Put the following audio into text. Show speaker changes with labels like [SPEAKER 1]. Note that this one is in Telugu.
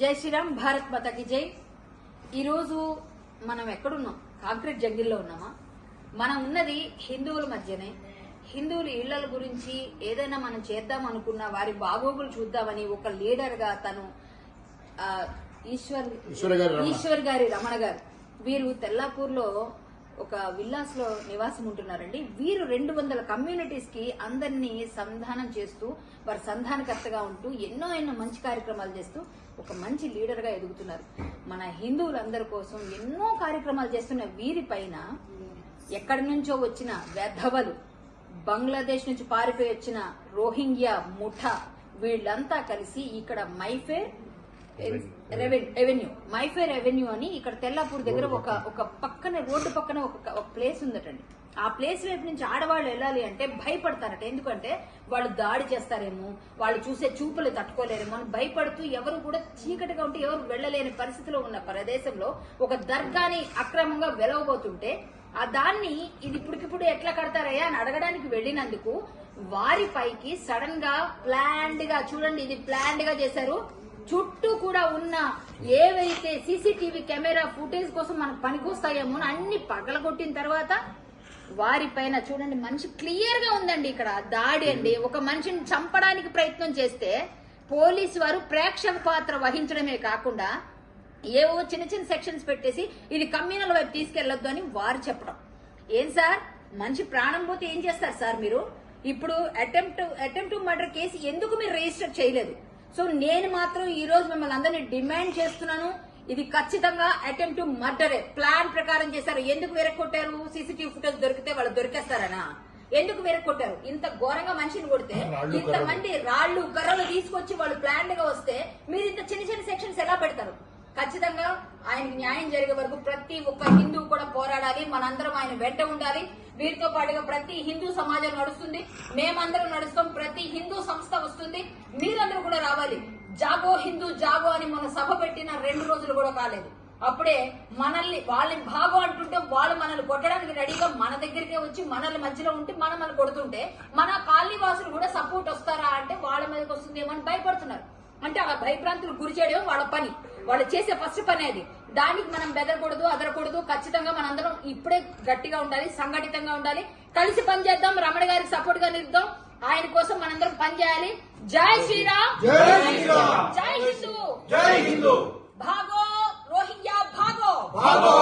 [SPEAKER 1] జై శ్రీరామ్ భారత్ మాతకి జై. ఈరోజు మనం ఎక్కడున్నాం? కాంక్రీట్ జంగిల్లో ఉన్నామా? మనం ఉన్నది హిందువుల మధ్యనే. హిందువుల ఇళ్ళ గురించి ఏదైనా మనం చేద్దాం అనుకున్నా వారి బాగోగులు చూద్దామని ఒక లీడర్గా తను ఈశ్వర్
[SPEAKER 2] ఈశ్వర్ గారి రమణ.
[SPEAKER 1] ఈశ్వర్ గారి రమణ గారు. వీరు తెల్లాపూర్లో ఒక విల్లాస్లో నివాసం ఉంటున్నారండి. వీరు రెండు వందల కమ్యూనిటీస్కి అందరినీ సంధానం చేస్తూ వారి సంధానకర్తగా ఉంటూ ఎన్నో ఎన్నో మంచి కార్యక్రమాలు చేస్తూ ఒక మంచి లీడర్గా ఎదుగుతున్నారు. మన హిందువులందరి కోసం ఎన్నో కార్యక్రమాలు చేస్తున్న వీరి పైన ఎక్కడి నుంచో వచ్చిన వెధవలు బంగ్లాదేశ్ నుంచి పారిపోయి వచ్చిన రోహింగ్యా ముఠా వీళ్ళంతా కలిసి ఇక్కడ మైఫేర్ రెవెన్యూ మైఫేర్ రెవెన్యూ అని ఇక్కడ తెల్లాపూర్ దగ్గర ఒక ఒక పక్కన రోడ్డు పక్కన ఒక ఒక ప్లేస్ ఉందటండి. ఆ ప్లేస్ వైపు నుంచి ఆడవాళ్ళు వెళ్ళాలి అంటే భయపడతారట. ఎందుకంటే వాళ్ళు దాడి చేస్తారేమో వాళ్ళు చూసే చూపులు తట్టుకోలేరేమో అని భయపడుతూ ఎవరు కూడా చీకటిగా ఉంటే ఎవరు వెళ్ళలేని పరిస్థితిలో ఉన్న ప్రదేశంలో ఒక దర్గాని అక్రమంగా వెలవబోతుంటే ఆ దాన్ని ఇది ఇప్పటికిప్పుడు ఎట్లా కడతారయ్యా అని అడగడానికి వెళ్ళినందుకు వారి పైకి సడన్గా ప్లాండ్గా చూడండి ఇది ప్లాండ్గా చేశారు. చుట్టూ కూడా ఉన్న ఏవైతే సీసీటీవీ కెమెరా ఫుటేజ్ కోసం మనకు పనికొస్తాయేమో అని అన్ని పగలగొట్టిన తర్వాత వారిపైన చూడండి మనిషి క్లియర్గా ఉందండి ఇక్కడ. దాడి అండి. ఒక మనిషిని చంపడానికి ప్రయత్నం చేస్తే పోలీసు వారు ప్రేక్షక పాత్ర వహించడమే కాకుండా ఏవో చిన్న చిన్న సెక్షన్స్ పెట్టేసి ఇది కమ్యూనల్ వైపు తీసుకెళ్ళొద్దు అని వారు చెప్పడం. ఏం సార్? మంచి ప్రాణం పోతే ఏం చేస్తారు సార్ మీరు? ఇప్పుడు అటెంప్ట్ అటెంప్ట్ మర్డర్ కేసు ఎందుకు మీరు రిజిస్టర్ చేయలేదు? సో నేను మాత్రం ఈ రోజు మిమ్మల్ని అందరినీ డిమాండ్ చేస్తున్నాను. ఇది ఖచ్చితంగా అటెంప్ట్ మర్డరే. ప్లాన్ ప్రకారం చేశారు. ఎందుకు వెరక్కొట్టారు? సీసీటీవీ ఫుటేజ్ దొరికితే వాళ్ళు దొరికేస్తారనా? ఎందుకు వెరక్కొట్టారు? ఇంత ఘోరంగా మనిషిని కొడితే
[SPEAKER 2] రాళ్ళు,
[SPEAKER 1] ఇంత మంది రాళ్ళు కర్రలు తీసుకొచ్చి వాళ్ళు ప్లాన్గా వస్తే మీరు ఇంత చిన్న చిన్న సెక్షన్స్ ఎలా పెడతారు? ఖచ్చితంగా ఆయనకి న్యాయం జరిగే వరకు ప్రతి ఒక్క హిందూ కూడా పోరాడాలి. మనందరం ఆయన వెంట ఉండాలి. వీరితో పాటుగా ప్రతి హిందూ సమాజం నడుస్తుంది. మేమందరం నడుస్తాం. ప్రతి హిందూ సంస్థ వస్తుంది. మీరందరూ కూడా రావాలి. జాగో హిందూ జాగో అని మన సభ పెట్టిన రెండు రోజులు కూడా కాలేదు. అప్పుడే మనల్ని వాళ్ళని బాగు అంటుంటే వాళ్ళు మనల్ని కొట్టడానికి రెడీగా మన దగ్గరికే వచ్చి మనల్ని మధ్యలో ఉంటే మనం మనల్ని కొడుతుంటే మన కాలనీ వాసులు కూడా సపోర్ట్ వస్తారా అంటే వాళ్ళ మీదకి వస్తుందేమో అని భయపడుతున్నారు. అంటే ఆ భయప్రాంతులు గురి చేయడం వాళ్ళ పని. వాళ్ళు చేసే ఫస్ట్ పని అది. దానికి మనం బెదరకూడదు అదరకూడదు. ఖచ్చితంగా మనందరం ఇప్పుడే గట్టిగా ఉండాలి సంఘటితంగా ఉండాలి. కలిసి పని చేద్దాం రమణ గారికి సపోర్ట్గా నిలుద్దాం. ఆయన కోసం మనందరం పని చేయాలి. జై శ్రీరామ్.
[SPEAKER 2] జై
[SPEAKER 1] హిందూ. భాగో రోహింగ్యా భాగో.
[SPEAKER 2] భాగో